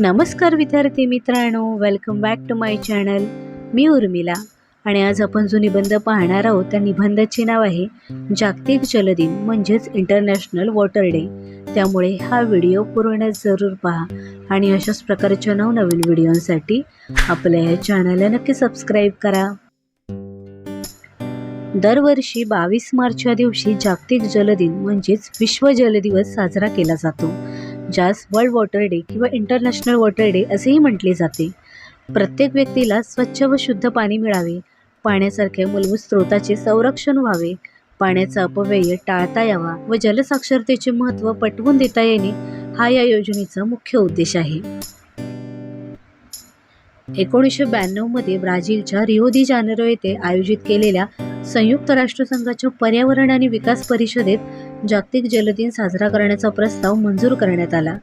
नमस्कार विद्यार्थी मित्रांनो welcome back to my channel मी उर्मिला आणि आज आपण जो निबंध पाहणार आहोत. त्या निबंधाचे नाव आहे जागतिक जलदिन म्हणजेच इंटरनॅशनल वॉटर डे त्यामुळे हा व्हिडिओ पूर्ण जरूर पहा आणि अशाच प्रकारच्या नवनवीन व्हिडिओसाठी आपल्या या चॅनलला नक्की सबस्क्राईब करा. दरवर्षी बावीस मार्च या दिवशी जागतिक जलदिन म्हणजेच विश्व जल दिवस साजरा केला जातो. ज्यास वर्ल्ड वॉटर डे किंवा इंटरनॅशनल वॉटर डे असेही म्हटले जाते. प्रत्येक व्यक्तीला स्वच्छ व शुद्ध पाणी मिळावे. पाण्यासारख्या मूलभूत स्रोताचे संरक्षण व्हावे. पाण्याचा अपव्यय टाळता यावा व जलसाक्षरतेचे महत्त्व पटवून देता येणे हा या योजनेचा मुख्य उद्देश आहे. एकोणीसशे ब्याण्णवमध्ये ब्राझीलच्या रिओ दी जानेरो येथे आयोजित केलेल्या संयुक्त राष्ट्रसंघाच्या पर्यावरण आणि विकास परिषदेत जागतिक जलदिन साजरा करण्याचा प्रस्ताव मंजूर करण्यात आला.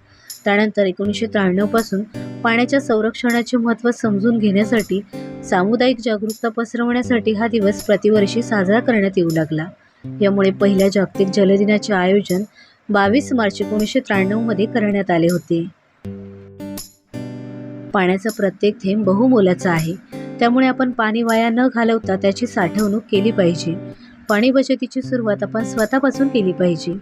त्यानंतर एकोणीसशे त्र्याण्णवपासून पाण्याच्या संरक्षणाचे महत्त्व समजून घेण्यासाठी सामुदायिक जागरूकता पसरवण्यासाठी हा दिवस प्रतिवर्षी साजरा करण्यात येऊ लागला. यामुळे पहिल्या जागतिक जलदिनाचे आयोजन बावीस मार्च एकोणीसशे त्र्याण्णवमध्ये करण्यात आले होते. पाण्याचा प्रत्येक थेंब बहुमोलाचा आहे. त्यामुळे आपण पाणी वाया न घालवता त्याची साठवणूक केली पाहिजे. पाणी बचतीची सुरुवात आपण स्वतःपासून केली पाहिजे.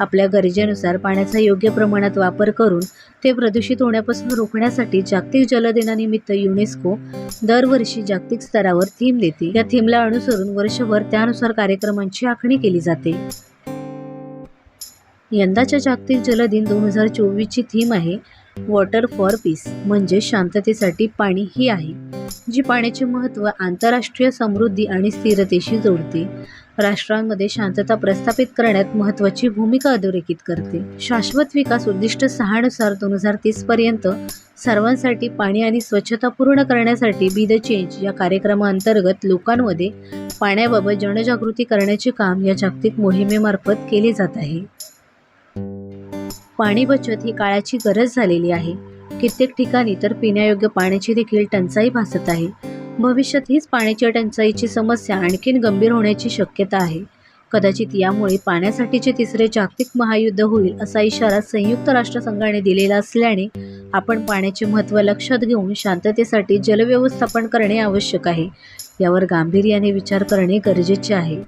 आपल्या गरजेनुसार पाण्याचा योग्य प्रमाणात वापर करून ते प्रदूषित होण्यापासून रोखण्यासाठी जागतिक जलदिनानिमित्त युनेस्को दरवर्षी जागतिक स्तरावर थीम देते. या थीमला अनुसरून वर्षभर त्यानुसार कार्यक्रमांची आखणी केली जाते. यंदाच्या जागतिक जलदिन दोन हजार चोवीसची थीम आहे वॉटर फॉर पीस म्हणजे शांततेसाठी पाणी ही आहे जी पाण्याचे महत्त्व आंतरराष्ट्रीय समृद्धी आणि स्थिरतेशी जोडते. राष्ट्रांमध्ये शांतता प्रस्थापित करण्यात महत्त्वाची भूमिका अधोरेखित करते. शाश्वत विकास उद्दिष्ट सहानुसार दोन हजार तीसपर्यंत सर्वांसाठी पाणी आणि स्वच्छता पूर्ण करण्यासाठी बी द चेंज या कार्यक्रमाअंतर्गत लोकांमध्ये पाण्याबाबत जनजागृती करण्याचे काम या जागतिक मोहिमेमार्फत केले जात आहे. पाणी बचत ही काळाची गरज झालेली आहे. कित्येक ठिकाणी तर पिण्यायोग्य पाण्याची देखील टंचाई भासत आहे. भविष्यात हीच पाण्याच्या टंचाईची समस्या आणखीन गंभीर होण्याची शक्यता आहे. कदाचित यामुळे पाण्यासाठीचे तिसरे जागतिक महायुद्ध होईल असा इशारा संयुक्त राष्ट्रसंघाने दिलेला असल्याने आपण पाण्याचे महत्त्व लक्षात घेऊन शांततेसाठी जलव्यवस्थापन करणे आवश्यक आहे. यावर गांभीर्याने विचार करणे गरजेचे आहे.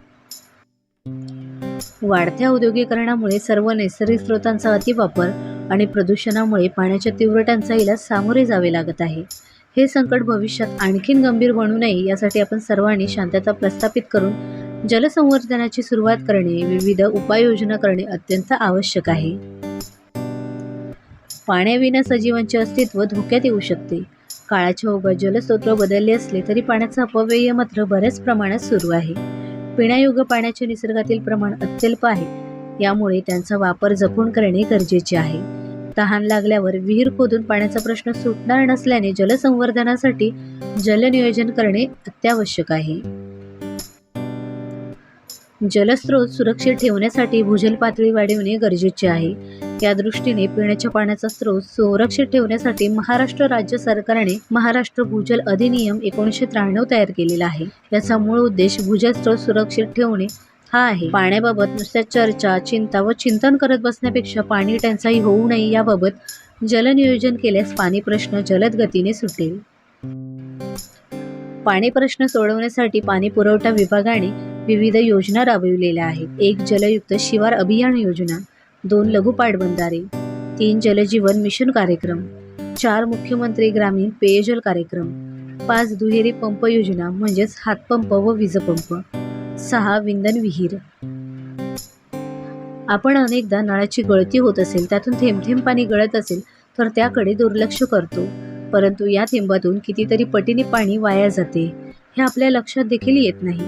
वाढत्या औद्योगिकरणामुळे सर्व नैसर्गिक स्रोतांचा अतिवापर आणि प्रदूषणामुळे पाण्याच्या तीव्र टंचाईला सामोरे जावे लागत आहे. हे संकट भविष्यात आणखीन गंभीर बनू नये यासाठी आपण सर्वांनी शांतता प्रस्थापित करून जलसंवर्धनाची सुरुवात करणे विविध उपाययोजना करणे अत्यंत आवश्यक आहे. पाण्याविना सजीवांचे अस्तित्व धोक्यात येऊ शकते. काळाच्या ओघात जलस्रोत बदलले असले तरी पाण्याचा अपव्यय मात्र बऱ्याच प्रमाणात सुरू आहे. पिण्यायोग्य पाण्याचे निसर्गातील प्रमाण अत्यल्प आहे. यामुळे त्यांचा वापर जपून करणे गरजेचे आहे. तहान लागल्यावर विहीर खोदून पाण्याचा प्रश्न सुटणार नसल्याने जलसंवर्धनासाठी जलनियोजन करणे अत्यावश्यक आहे. जलस्रोत सुरक्षित ठेवण्यासाठी भूजल पातळी वाढविणे गरजेचे आहे. या दृष्टीने पिण्याच्या पाण्याचा स्रोत सुरक्षित ठेवण्यासाठी महाराष्ट्र राज्य सरकारने महाराष्ट्र भूजल अधिनियम एकोणीसशे त्र्याण्णव तयार केलेला आहे. याचा मूळ उद्देश भूजल स्रोत सुरक्षित ठेवणे हा आहे. पाण्याबाबत नुसत्या चर्चा चिंता व चिंतन करत बसण्यापेक्षा पाणी टंचाई होऊ नये याबाबत जलनियोजन केल्यास पाणी प्रश्न जलद गतीने सुटेल. पाणी प्रश्न सोडवण्यासाठी पाणी पुरवठा विभागाने विविध योजना राबविलेल्या आहेत. एक जलयुक्त शिवार अभियान योजना दोन लघु पाटबंधारे तीन जलजीवन मिशन कार्यक्रम चार मुख्यमंत्री ग्रामीण पेयजल कार्यक्रम पाच दुहेरी पंप योजना म्हणजेच हातपंप व वीजपंप. सहा विंधन विहीर. आपण अनेकदा नळाची गळती होत असेल त्यातून थेंब थेंब पाणी गळत असेल तर त्याकडे दुर्लक्ष करतो. परंतु या थेंबातून कितीतरी पटीने पाणी वाया जाते हे आपल्या लक्षात देखील येत नाही.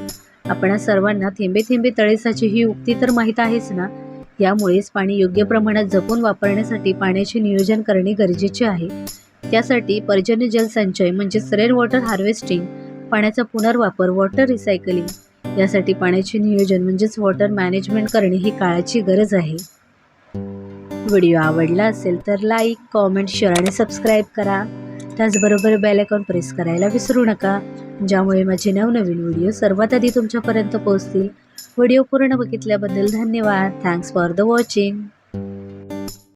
आपणा सर्वांना थेंबे थेंबे तळेसाची ही उक्ती तर माहीत आहेच ना? यामुळेच पाणी योग्य प्रमाणात जपून वापरण्यासाठी पाण्याचे नियोजन करणे गरजेचे आहे. त्यासाठी पर्जन्य जलसंचय म्हणजेच रेन वॉटर हार्वेस्टिंग पाण्याचा पुनर्वापर वॉटर रिसायकलिंग यासाठी पाण्याचे नियोजन म्हणजेच वॉटर मॅनेजमेंट करणे ही काळाची गरज आहे. व्हिडिओ आवडला असेल तर लाईक कॉमेंट शेअर आणि सबस्क्राईब करा. त्याचबरोबर बेल आयकॉन प्रेस करायला विसरू नका ज्यामुळे माझे नवनवीन व्हिडिओ सर्वात आधी तुमच्यापर्यंत पोहोचतील. व्हिडिओ पूर्ण बघितल्याबद्दल धन्यवाद. Thanks for the watching